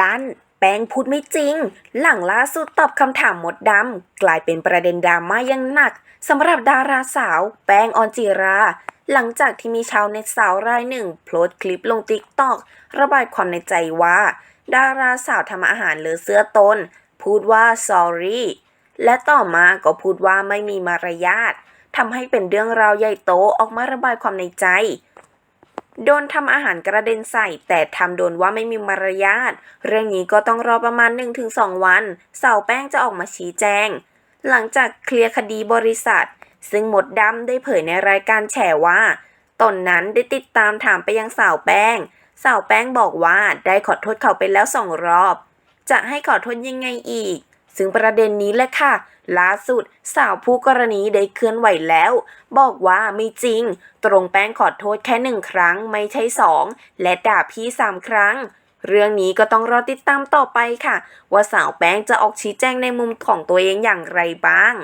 ลั่นแป้งพูดไม่จริง หลังล่าสุดตอบคำถามมดดำกลายเป็นประเด็นดราม่าอยังหนักสำหรับดาราสาว แป้งออนจิรา หลังจากที่มีชาวเน็ตสาวรายหนึ่งโพสต์คลิปลงติ๊กตอกระบายความในใจว่า ดาราสาวทำอาหารเหลือเสื้อตน พูดว่า sorry และต่อมาก็พูดว่าไม่มีมารยาททำให้เป็นเรื่องราวใหญ่โตออกมาระบายความในใจ โดนทำอาหารกระเด็นใส่ แต่ทำโดนว่าไม่มีมารยาท เรื่องนี้ก็ต้องรอประมาณ 1-2 วัน สาวแป้งจะออกมาชี้แจง หลังจากเคลียร์คดีบริษัท ซึ่งหมดดำได้เผยในรายการแฉว่า ตนนั้นได้ติดตามถามไปยังสาวแป้ง สาวแป้งบอกว่าได้ขอโทษเขาไปแล้วสองรอบ จะให้ขอโทษยังไงอีก ซึ่งประเด็นนี้แหละค่ะ ล่าสุดสาวผู้กรณีได้เคลื่อนไหวแล้ว บอกว่าไม่จริง ตรงแป้งขอโทษแค่หนึ่งครั้งไม่ใช่สอง และด่าพี่สามครั้ง เรื่องนี้ก็ต้องรอติดตามต่อไปค่ะ ว่าสาวแป้งจะออกชี้แจงในมุมของตัวเองอย่างไรบ้าง